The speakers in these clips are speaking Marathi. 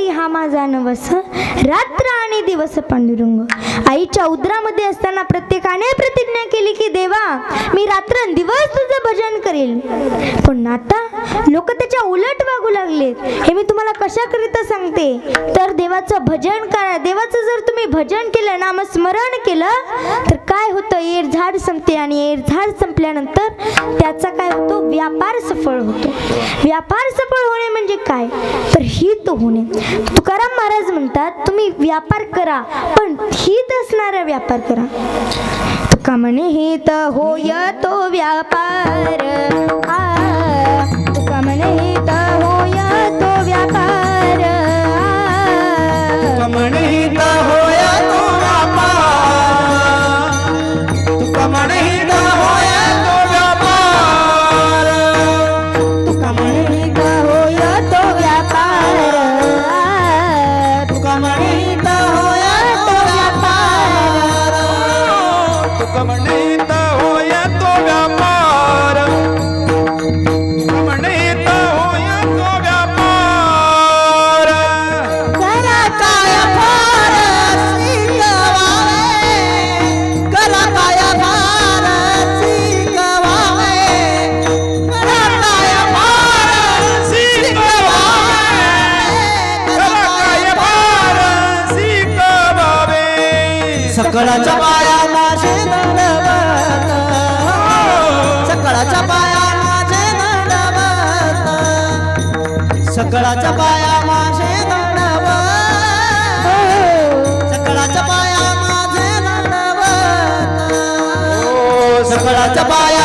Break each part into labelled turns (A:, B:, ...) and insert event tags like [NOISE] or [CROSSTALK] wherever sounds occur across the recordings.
A: आई हा माझा नवस. रात्र आणि दिवस पांडुरंग. आईच्या उदरामध्ये असताना प्रत्येकाने प्रतिज्ञा केली की देवा मी रात्र दिवस तुझं भजन करेल पण आता लोक त्याच्या उलट वागू लागलेत हे मी तुम्हाला कशाकरिता सांगते? तर देवाचं भजन करा. देवाचं जर तुम्ही भजन केलं नामस्मरण केलं तर काय होतं? एर झाड संपते आणि एर झाड संपल्यानंतर त्याचा काय होतो? व्यापार सफळ होतो. व्यापार सफळ होणे म्हणजे काय? तर हित होणे. तुकाराम महाराज म्हणतात तुम्ही व्यापार करा पण हित असणारा व्यापार करा. तुका म्हणे हित होय तो व्यापार आ, तुका म्हणे हित होय तो व्यापार
B: सकळाच्या पाया माझे सकळाच्या पाया माझे सकळाच्या पाया माझे सकळाच्या पाया माझे सकळाच्या पाया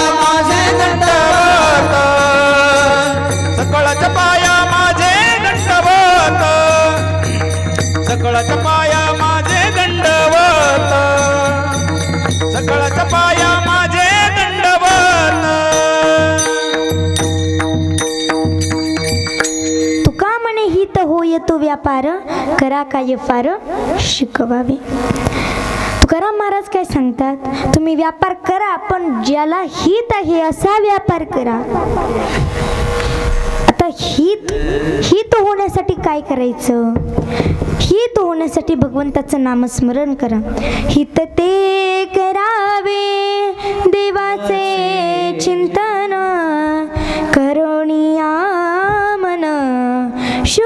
A: पार करा काय फार शिकवावे. तुकाराम महाराज काय सांगतात? तुम्ही व्यापार करा पण ज्याला हित आहे असा व्यापार करा. आता हित हित होण्यासाठी काय करायचं? हित होण्यासाठी भगवंताचं नामस्मरण करा. हित ते करावे देवाचे चिंतन करुणिया मन शु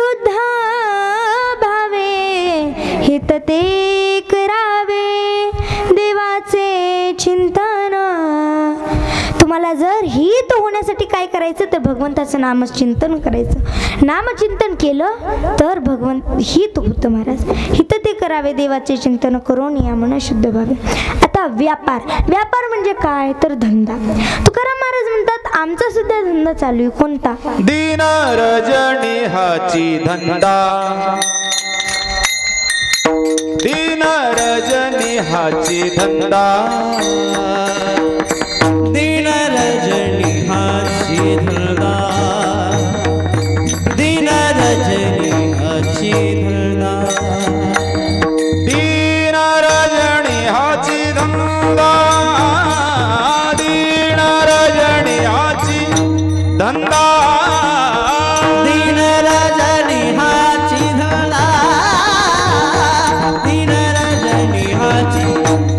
A: ते करावे देवाचे चिंतन. तुम्हाला जर हित होण्यासाठी काय करायचं तर भगवंताचं नामचिंतन करायचं. नामचिंतन केलं तर भगवंत हित होतं महाराज. हित ते करावे देवाचे चिंतन करून या म्हणून शुद्ध व्हावे आता व्यापार. व्यापार म्हणजे काय? तर धंदा. तुकाराम महाराज म्हणतात आमचा सुद्धा धंदा चालू आहे. कोणता?
B: दिन रजनी हाची धंदा. दीन रजनी हाची धंदा.
A: God.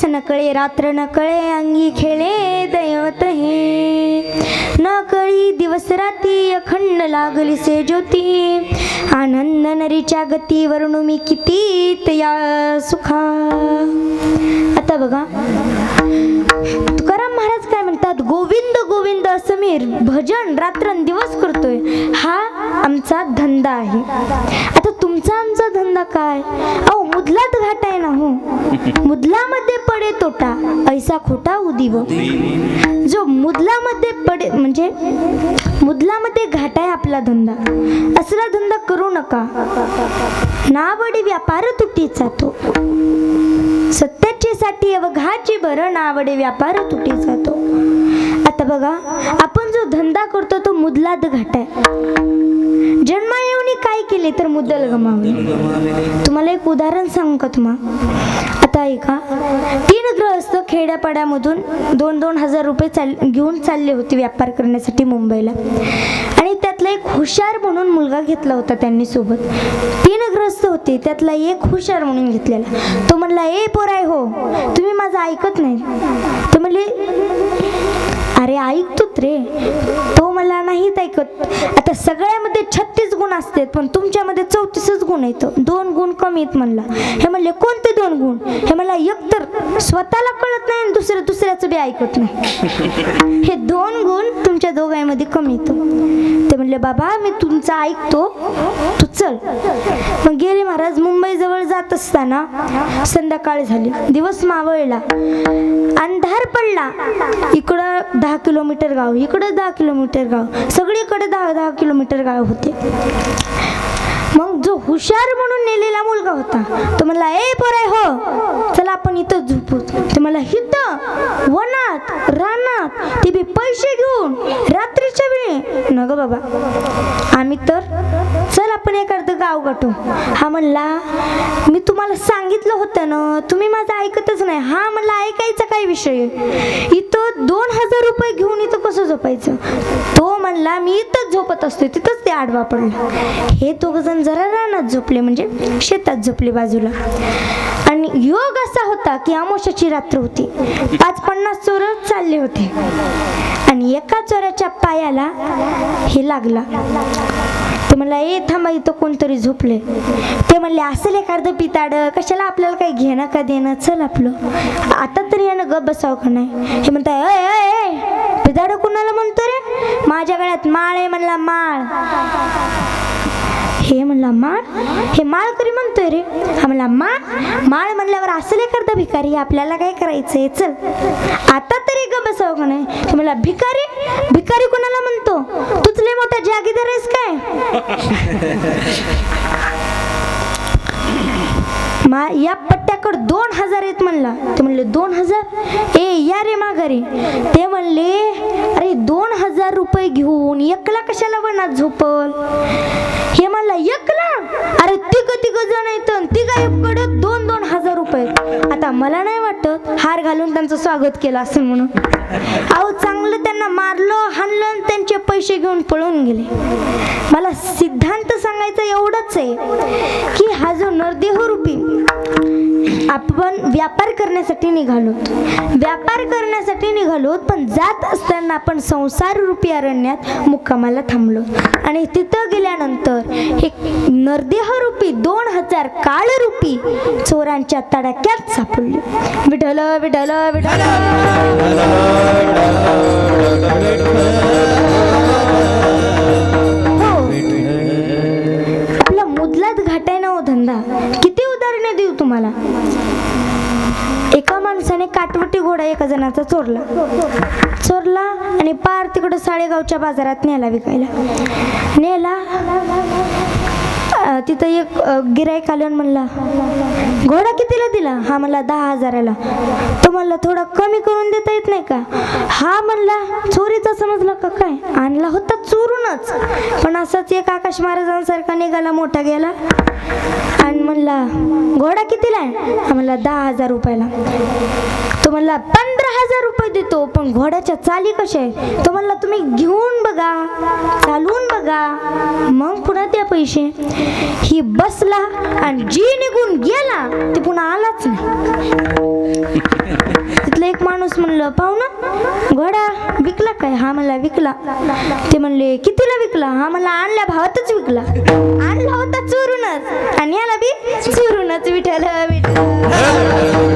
A: दिवस नकळे रात्र न कळे अंगी खेळे दैवत हे न कळी दिवस राती अखंड लागली से ज्योती आनंद नरीच्या गती वर्णू मी किती तया सुखा आता बघा महाराज काय म्हणतात गोविंद गोविंद असं मी भजन रात्रंदिवस करतोय. हा आमचा धंदा आहे. आता तुमचा तुमचा आमचा धंदा काय? अहो मुदलात घाट आहे ना हो. मुदलामध्ये पडे तोटा ऐसा खोटा उदिव. जो मुदलामध्ये पडे म्हणजे मुदलामध्ये घाट आहे आपला धंदा. असला धंदा करू नका. नावडी व्यापार तुटीचा तो. सत्याची साठी अवघाची भरण आवडे व्यापार तुटी जातो आता बघा आपण जो धंदा करतो तो मुदलाद घाट आहे. जन्मा येऊन काय केले तर मुद्दल गमावले? तुम्हाला एक उदाहरण सांगू का तुम्हाला आता ऐका ती गृहस्थ खेड्यापाड्यामधून दोन दोन हजार रुपये चाल घेऊन चालले होते व्यापार करण्यासाठी मुंबईला. आणि त्यातला एक हुशार म्हणून मुलगा घेतला होता त्यांनी सोबत. तीन ग्रस्त होते त्यातला एक हुशार म्हणून घेतलेला. तो म्हणला ए पोराय हो तुम्ही माझं ऐकत नाही. ते म्हणले अरे ऐकतोत रे. तो मला नाहीत ऐकत आता सगळ्यामध्ये छत्तीस गुण असतात पण तुमच्यामध्ये चौतीसच गुण आहेत. दोन गुण कमी आहेत म्हणला. हे म्हणले कोणते दोन गुण? हे मला एकतर स्वतःला कळत नाही आणि दुसरं दुसऱ्याचं बी ऐकत नाही. हे दोन गुण तुमच्या दोघांमध्ये कमी येतो ते म्हणले बाबा मी तुमचं ऐकतो. तू चल. मग गेले महाराज मुंबई जवळ जात असताना संध्याकाळ झाली. दिवस मावळला. अंधार पडला. इकडं दहा किलोमीटर गाव इकडं दहा किलोमीटर गाव. सगळीकडे दहा दहा किलोमीटर गाव होते. मग जो हुशार म्हणून नेलेला मुलगा होता तो म्हणला ए पोराय हो चला आपण इथं झोपू ते मला हिथं वनात रानात ते बी पैसे घेऊन रात्रीच्या वेळी न ग बाबा. आम्ही तर चल आपण एखादं गाव गाठू. हा म्हणला मी तुम्हाला सांगितलं होतं ना तुम्ही माझं ऐकतच नाही. हा म्हणला ऐकायचं विषय. इथं दोन हजार रुपये घेऊन इथं कसं झोपायचं? तो म्हणला मी इथंच झोपत असतो तिथंच ते आडवा पडला. हे दोघ जण जरा रानात झोपले म्हणजे शेतात झोपले बाजूला. आणि योग असा होता की अमोशाची रात्र होती. पाच पन्नास चोर चालले होते. आणि एका चोराच्या पायाला हे लागला. ते म्हणला ए थांबा इथं कोणतरी झोपले ते म्हणले असेल एखादं पिताड कशाला आपल्याला काही घेणं का देणं? चल आपलं. आता तरी यानं गप बसावं का नाही? हे म्हणताय अय अय पिताड कुणाला म्हणतो रे? माझ्या गळ्यात माळ आहे म्हणला माळ. हे म्हणला माळ? हे माळ करी म्हणतोय रे. हा म्हणला माळ? माळ म्हणल्यावर असले करता भिकारी आपल्याला काय करायचंय? चल. आता तरी ग बसावं का नाही? म्हणला भिकारी? भिकारी कोणाला म्हणतो? तुझले मोठा जागीदार आहेस काय? [LAUGHS] मा या पट्ट्याकड दोन हजार आहेत म्हणला. ते म्हणले दोन हजार? ए या रे माघारी. ते म्हणले अरे दोन हजार रुपये घेऊन एकला कशाला वनात झोपल? हे म्हणला एकला? अरे तिघ तिघ जण आहेत तिघा कडे दोन दोन हजार रुपये आता मला नाही वाटत हार घालून त्यांचं स्वागत केलं असं म्हणून. अहो चांगलं मारलं हाणलं त्यांचे पैसे घेऊन पळून गेले. मला सिद्धांत सांगायचं एवढंच आहे की हा जो नरदेह रूपी आपण व्यापार करण्यासाठी निघालो. व्यापार करण्यासाठी निघालो पण जात असताना आपण संसार रूपी अरण्यात मुक्कामाला थांबलो. आणि तिथं गेल्यानंतर हे नरदेह रूपी दोन हजार काळ रूपी चोरांच्या तडाक्यात सापडले. विठल विठल विठल हो. आपला मुदलात घाटाय ना हो धंदा. देऊ तुम्हाला. एका माणसाने काटवटी घोडा एका जणाचा चोरला. चोरला आणि पार तिकडं साळेगावच्या बाजारात नेला विकायला. नेला. तिथं एक गिरायक आलं म्हणला घोडा कितीला दिला? हा म्हणला दहा हजाराला. तो म्हणला थोडा कमी करून देता येत नाही का? हा म्हणला चोरीचा समजला का काय? आणला होता म्हणूनच पण असंच एक आकाश महाराजांसारखा निघाला मोठा गेला. आणि म्हणला घोडा कितीला आहे? म्हणला दहा हजार रुपयाला. तो म्हणला पंधरा हजार रुपये देतो पण घोड्याच्या चाली कशा आहे तो म्हणला तुम्ही घेऊन बघा चालून बघा. मग पुन्हा द्या पैसे. ही बसला आणि जी निघून गेला ते पुन्हा आलाच नाही. तिथलं एक माणूस म्हणलं पाहू ना घोडा विकला काय? हा मला विकला. ते म्हणले कितीला विकला? हा मला आणल्या भावातच विकला. आणला होता चोरूनच आणि याला बी चोरूनच विठ्ठल विठ्ठल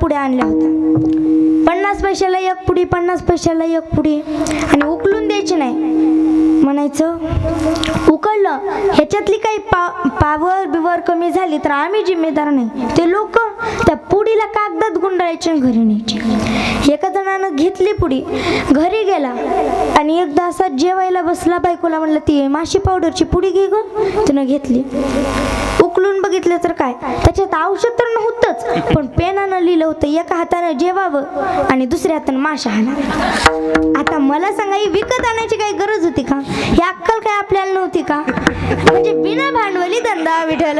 A: पुढे पावडरच्या आणल्या होत्या. पन्नास पैशाला एक पुडी पन्नास पैशाला एक पुडी आणि उकलून द्यायची नाही. म्हणायचं उकळलं ह्याच्यातली काही पा पावर बिवर कमी झाली तर आम्ही जिम्मेदार नाही. ते लोक त्या पुडीला कागदात गुंडाळायचे आणि घरी न्यायचे. एका जणानं घेतली पुडी घरी गेला. आणि एकदा असा जेवायला बसला बायकोला म्हणलं ती माशी पावडरची पुडी घे ग. तिनं घेतली. उकलून बघितलं तर काय? त्याच्यात औषध तर नव्हतंच. पण पेन पेनानं लिहिलं होतं एका हातानं जेवावं आणि दुसऱ्या हातानं माशा हाणा आता मला सांगा ही विकत आणायची काही गरज होती का? ही अक्कल काय आपल्याला नव्हती का? म्हणजे बिना भांडवली धंदा विठल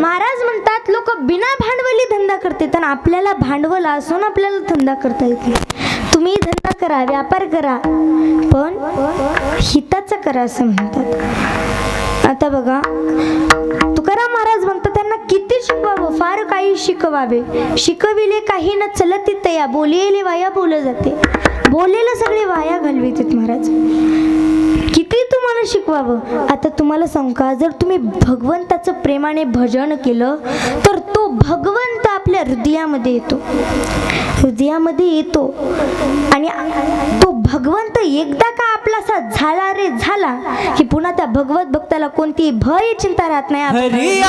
A: महाराज म्हणतात लोक बिना भांडवली धंदा करते तर आपल्याला भांडवल असून आपल्याला धंदा करता येते तुम्ही धंदा करा व्यापार करा पण हिताचा करा असं म्हणतात. आता बघा तुकाराम महाराज म्हणतात त्यांना किती शिकवावं? फार काही शिकवावे. शिकविले काही न चलती तया बोलिले वाया बोल जाते. बोलेलं सगळे वाया घालवितात महाराज. किती तुम्हाला शिकवावं? आता तुम्हाला सांगू का जर तुम्ही भगवंताचं प्रेमाने भजन केलं तर तो भगवंत आपल्या हृदयामध्ये येतो. हृदयामध्ये येतो. आणि तो भगवंत एकदा का आपलासा झाला रे झाला की पुन्हा त्या भगवत भक्ताला कोणतीही भय चिंता राहत नाही.